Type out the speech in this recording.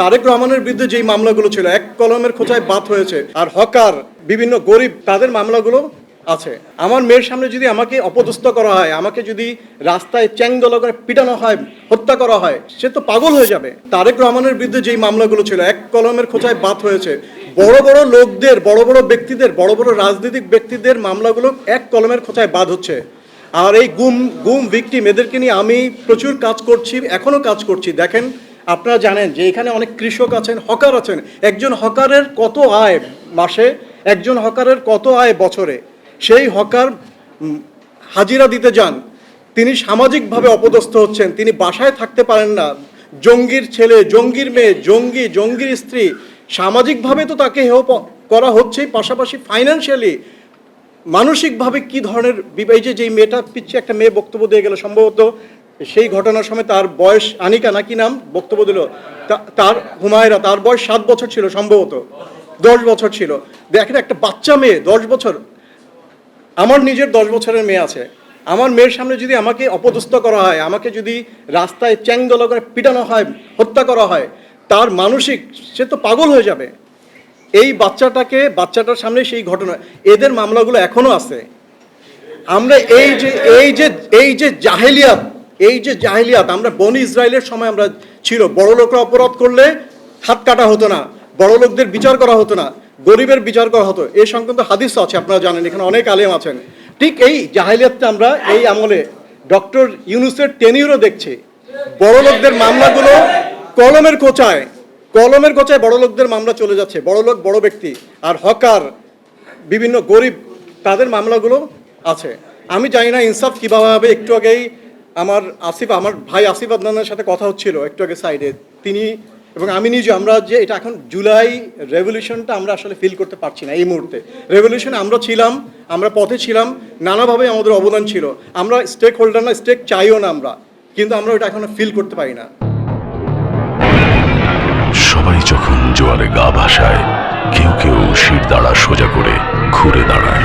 তারেক রহমানের বিরুদ্ধে যেই মামলাগুলো ছিল, এক কলমের খোঁচায় বাদ হয়েছে। আর হকার, বিভিন্ন গরিব, তাদের মামলাগুলো আছে। আমার মেয়ের সামনে যদি আমাকে অপদস্থ করা হয়, আমাকে যদি রাস্তায় চ্যাংদোলা করে পিটানো হয়, হত্যা করা হয়, সে তো পাগল হয়ে যাবে। তারেক রহমানের বিরুদ্ধে যেই মামলাগুলো ছিল, এক কলমের খোঁচায় বাদ হয়েছে। বড় বড় লোকদের, বড় বড় ব্যক্তিদের, বড় বড় রাজনৈতিক ব্যক্তিদের মামলাগুলো এক কলমের খোঁচায় বাদ হচ্ছে। আর এই গুম গুম ভিকটিম এদেরকে নিয়ে আমি প্রচুর কাজ করছি, এখনও কাজ করছি। দেখেন আপনারা জানেন যে এখানে অনেক কৃষক আছেন, হকার আছেন। একজন হকারের কত আয় মাসে, একজন হকারের কত আয় বছরে? সেই হকার হাজিরা দিতে যান। তিনি সামাজিকভাবে অপদস্থ হচ্ছেন। তিনি বাসায় থাকতে পারেন না। জঙ্গির ছেলে, জঙ্গির মেয়ে, জঙ্গি, জঙ্গির স্ত্রী, সামাজিকভাবে তো তাকে হেয় করা হচ্ছেই। পাশাপাশি ফাইন্যান্সিয়ালি মানসিকভাবে কি ধরনের বিবা- এই যে যেই মেয়েটা পিছিয়ে একটা মেয়ে বক্তব্য দিয়ে গেল, সম্ভবত সেই ঘটনার সময় তার বয়স আনিকা নাকি নাম? বক্তব্য দিল। তার হুমায়রা, তার বয়স সাত বছর ছিল সম্ভবত। দশ বছর ছিল। দেখেন একটা বাচ্চা মেয়ে, দশ বছর। আমার নিজের দশ বছরের মেয়ে আছে। আমার মেয়ের সামনে যদি আমাকে অপদস্থ করা হয়, আমাকে যদি রাস্তায় চ্যাংদোলা করে পিটানো হয়, হত্যা করা হয়, তার মানসিক, সে তো পাগল হয়ে যাবে। এই বাচ্চাটাকে, বাচ্চাটার সামনে সেই ঘটনা, এদের মামলাগুলো এখনও আছে। আমরা এই যে এই যে এই যে জাহেলিয়াত এই যে জাহেলিয়াত, আমরা বনি ইসরায়েলের সময় আমরা ছিল, বড় লোকরা অপরাধ করলে হাত কাটা হতো না, বড় লোকদের বিচার করা হতো না, গরিবের বিচার করা হতো। এই সংক্রান্ত হাদিস আছে, আপনারা জানেন, এখানে অনেক আলেম আছেন। ঠিক এই জাহেলিয়াতটা আমরা এই আমলে ডক্টর ইউনুসের টেনিউরও দেখছি। বড় লোকদের মামলাগুলো কলমের কোচায় কলমের কোচায় বড় লোকদের মামলা চলে যাচ্ছে, বড় লোক, বড় ব্যক্তি আর হকার, বিভিন্ন গরিব, তাদের মামলাগুলো আছে। আমি জানি না ইনসাফ কীভাবে হবে, একটু আগেই আমার আসিফ, আমার ভাই আসিফ আদনানের সাথে কথা হচ্ছিল একটু আগে সাইডে তিনি এবং আমি নিজে, আমরা যে, এটা এখন জুলাই রেভলিউশনটা আমরা আসলে ফিল করতে পারছি না এই মুহূর্তে। রেভলিউশনে আমরা ছিলাম, আমরা পথে ছিলাম, নানাভাবে আমাদের অবদান ছিল। আমরা স্টেক হোল্ডার না স্টেক চাইও না আমরা, কিন্তু আমরা ওটা এখনও ফিল করতে পারি না। সবাই যখন জোয়ারে গা ভাসায়, কেউ কেউ শির দাঁড়া সোজা করে ঘুরে দাঁড়ায়।